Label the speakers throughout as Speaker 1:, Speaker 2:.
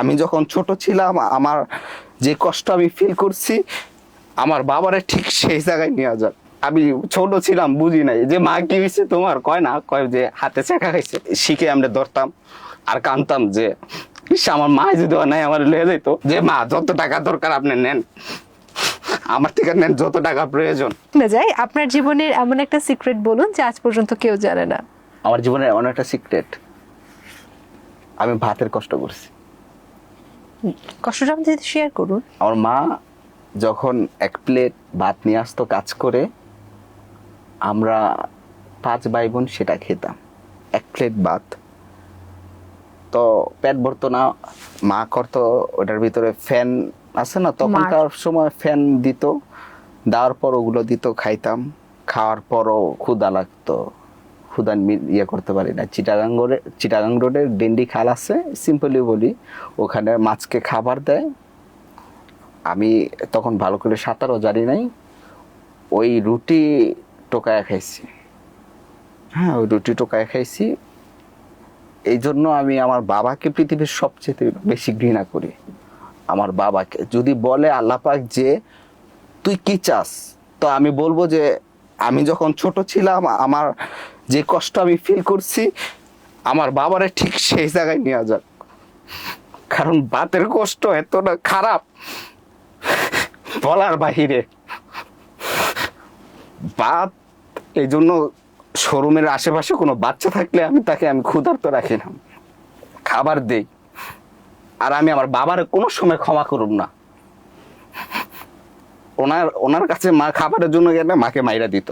Speaker 1: আমি যখন ছোট ছিলাম আমার যে কষ্ট আমি ফিল করছি আমার বাবারে ঠিক সেই জায়গায় নিয়ে যাক। আমি ছোট ছিলাম বুঝি নাই। যে মা কি হয়েছে তোমার? কয় না কয় যে হাতে শেখা খাইছে। শিখে আমরা ধরতাম আর কানতাম যে আমার মা যদি নাই আমার লয়ে যেত যে মা যত টাকা দরকার আপনি নেন আমার থেকে নেন যত টাকা প্রয়োজন।
Speaker 2: না যাই আপনার জীবনের এমন একটা সিক্রেট বলুন যে আজ পর্যন্ত কেউ জানে না।
Speaker 1: আমার জীবনের এমন একটা সিক্রেট আমি ভাতের কষ্ট করছি।
Speaker 2: কষ্টটা আমাদের শেয়ার করুন।
Speaker 1: আমার মা যখন এক প্লেট ভাত নিয়ে আসতো কাজ করে আমরা পাঁচ ভাই বোন সেটা খেতাম এক প্লেট ভাত। তো পেট ভরতো না মা করতো ওটার ভিতরে ফ্যান আছে না তখনকার সময় ফ্যান দিত দেওয়ার পর ওগুলো দিত খাইতাম খাওয়ার পরও ক্ষুদা লাগতো। ক্ষুদা মি- ইয়ে করতে পারি না। চিটাগাং রোডে চিটাগাং রোডের ডেন্ডি খাল আছে, সিম্পলি বলি। ওখানে মাছকে খাবার দেয়। আমি তখন ভালো করে সাঁতারও জানি নাই। ওই রুটি টোকায় খাইছি। হ্যাঁ ওই রুটি টোকায় খাইছি। এই জন্য আমি আমার বাবাকে পৃথিবীর সবচেয়ে বেশি ঘৃণা করি। আমার বাবাকে। যদি বলে আল্লাপাক যে, তুই কি চাস? তো আমি বলব যে, আমি যখন ছোট ছিলাম, আমার যে কষ্ট আমি ফিল করছি, আমার বাবারে ঠিক সেই জায়গায় নেওয়া যাক। কারণ বাতের কষ্ট এতটা খারাপ, বলার বাহিরে। বাত এই জন্য শোরুমের আশেপাশে কোনো বাচ্চা থাকলে আমি তাকে আমি ক্ষুধার্ত রাখি না। খাবার দেই। আর আমি আমার বাবার কোনো সময় ক্ষমা করুন না। ওনার ওনার কাছে মা খাবারের জন্য গেলে মাকে মাইরা দিত।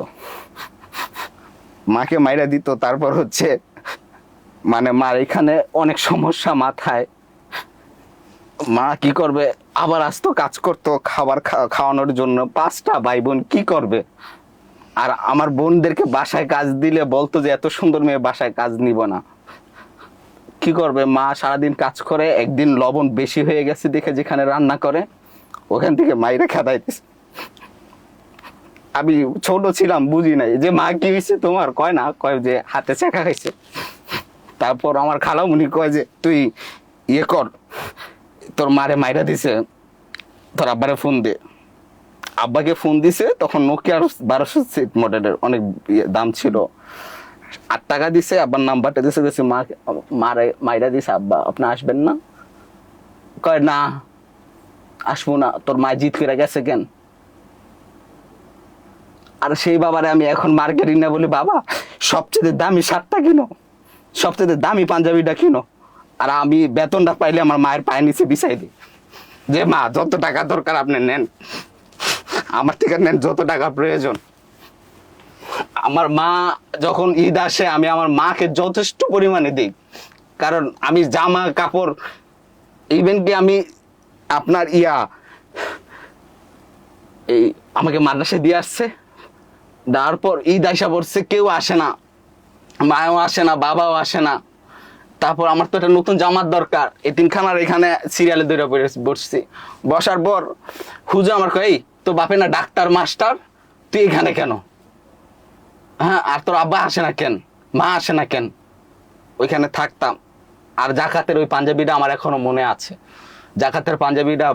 Speaker 1: মাকে মাইরা দিত, তারপর হচ্ছে মানে মার এখানে অনেক সমস্যা মাথায়। মা কি করবে? আবার আসতো কাজ করতো খাবার খাওয়ানোর জন্য। পাঁচটা ভাই বোন কি করবে? আর আমার বোনদেরকে বাসায় কাজ দিলে বলতো যে, এত সুন্দর মেয়ে, বাসায় কাজ নিব না। কি করবে? মা সারাদিন কাজ করে, একদিন লবণ বেশি হয়ে গেছে দেখে যেখানে রান্না করে, ওখান থেকে মাইরে খেদাইতেছে। আমি ছোট ছিলাম, বুঝি নাই। যে মা কি হয়েছে তোমার? কয় না, কয় যে হাতে শেখা খাইছে তারপর আমার খালামুনি কয় যে, তুই ইয়ে কর, তোর মারে মাইরা দিছে, তোর আব্বারে ফোন দে। আব্বাকে ফোন দিছে, তখন নোকিয়ার বারোশো সিট মডেলের অনেক ইয়ে দাম ছিল। আট টাকা দিছে, আব্বার নাম্বারটা দিছে দিছে, মা, মারে, মাইরা দিছে, আব্বা, আপনি আসবেন না? কয়, না, আসব না, তোর মা জিত করে গেছে কেন? আর সেই বাবারে আমি এখন মার্কেটিং না বলি, বাবা, সবচেয়ে দামি শার্টটা কিনো। সবচেয়ে দামি পাঞ্জাবিটা কিনো। আর আমি বেতনটা পাইলে আমার মায়ের পায়ের নিচে বিছাই দিই। যে, মা, যত টাকা দরকার আপনি নেন, আমার থেকে নেন যত টাকা প্রয়োজন। আমার মা যখন ঈদ আসে, আমি আমার মাকে যথেষ্ট পরিমাণে দিই। কারণ আমি জামা, কাপড় ইভেন কি আমি আপনার ইয়া, এই আমাকে মাদ্রাসায় দিয়ে আসছে। দেওয়ার পর ঈদ আইসা পড়ছে, কেউ আসে না। মাও আসে না, বাবাও আসে না। তারপর আমার তো একটা নতুন জামার দরকার। এই তিনখানার এখানে সিরিয়ালে দৌড়ে বসছি। বসার পর হুজু আমার কই তো বাপে না ডাক্তার, মাস্টার? তুই এখানে কেন? হ্যাঁ আর তোর আব্বা আসে না কেন? মা আসে না কেন? ওইখানে থাকতাম। আর জাকাতের ওই পাঞ্জাবিটা আমার এখনও মনে আছে। জাকাতের পাঞ্জাবিটা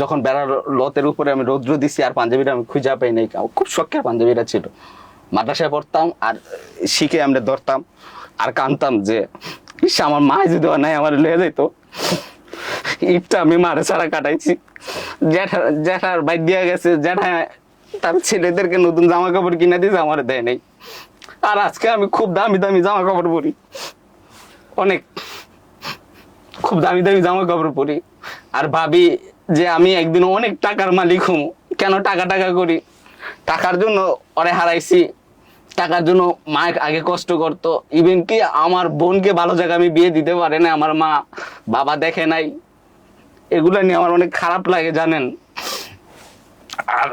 Speaker 1: যখন বেড়ার লতের উপরে আমি রৌদ্র দিছি আর পাঞ্জাবিটা আমি খুঁজে পাই নাই খুব শখের পাঞ্জাবিটা ছিল। মাদ্রাসায় পড়তাম আর শিখে আমরা ধরতাম আর কানতাম যে, ইস, আমার মা যদি নাই আমার লয়ে যেত ঈদটা আমি মারে ছাড়া কাটাইছি। জ্যাঠা, জ্যাঠার বাইক দিয়ে গেছে, জ্যাঠা তার ছেলেদেরকে নতুন জামা কাপড় কিনে দিয়েছে, আমার দেয় নাই। আর আজকে আমি খুব দামি দামি জামা কাপড় পরি। অনেক, খুব দামি দামি জামা কাপড় পরি। আর ভাবি যে আমি একদিন অনেক টাকার মালিক হম। কেন টাকা টাকা করি? টাকার জন্য অরে হারাইছি। টাকার জন্য মা আগে কষ্ট করতো। ইভেন কি আমার বোনকে ভালো জায়গায় আমি বিয়ে দিতে পারে না আমার মা বাবা দেখে নাই। এগুলো নিয়ে আমার অনেক খারাপ লাগে জানেন? আর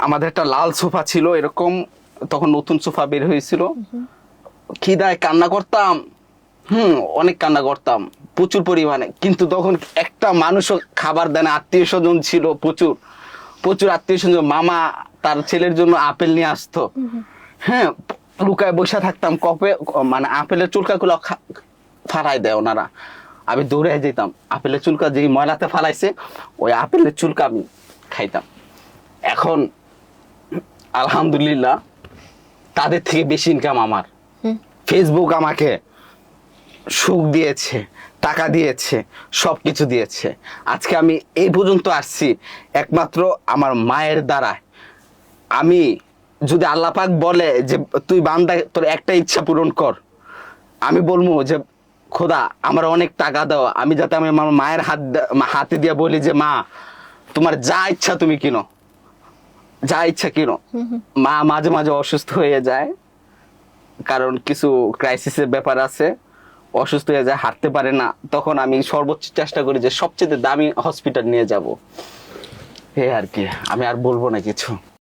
Speaker 1: আমাদের একটা লাল সোফা ছিল এরকম তখন নতুন সোফা বের হয়েছিল। খিদায় কান্না করতাম। হুম অনেক কান্না করতাম। প্রচুর পরিমাণে। কিন্তু তখন একটা মানুষও খাবার দেয় না আত্মীয় স্বজন ছিল প্রচুর। প্রচুর আত্মীয় স্বজন মামা তার ছেলের জন্য আপেল নিয়ে আসতো। হ্যাঁ লুকায় বসে থাকতাম কপে মানে আপেলের চুলকাগুলো ফাড়াই দেয় ওনারা। আমি দৌড়ে যেতাম আপেলের চুলকা যেই ময়লাতে ফালাইছে ওই আপেলের চুলকা আমি খাইতাম। এখন আলহামদুলিল্লাহ তাদের থেকে বেশি ইনকাম আমার। ফেসবুক আমাকে সুখ দিয়েছে। টাকা দিয়েছে সব কিছু দিয়েছে। আজকে আমি এই পর্যন্ত আসছি, একমাত্র আমার মায়ের দ্বারা আমি যদি আল্লাহ পাক বলে যে তুই বান্দা, তোর একটা ইচ্ছা পূরণ কর, আমি বলব যে, খোদা, আমার অনেক টাকা দাও। আমি যাতে আমি আমার মায়ের হাত হাতে দিয়ে বলি যে, মা, তোমার যা ইচ্ছা তুমি কিনো। যা ইচ্ছা কিনো। মা মাঝে মাঝে অসুস্থ হয়ে যায়, কারণ কিছু ক্রাইসিসের ব্যাপার আছে। অসুস্থ হয়ে যায়, হাঁটতে পারে না, তখন আমি সর্বোচ্চ চেষ্টা করি যে সবচেয়ে দামি হসপিটাল নিয়ে যাব। এই আর কি, আমি আর বলব না কিছু।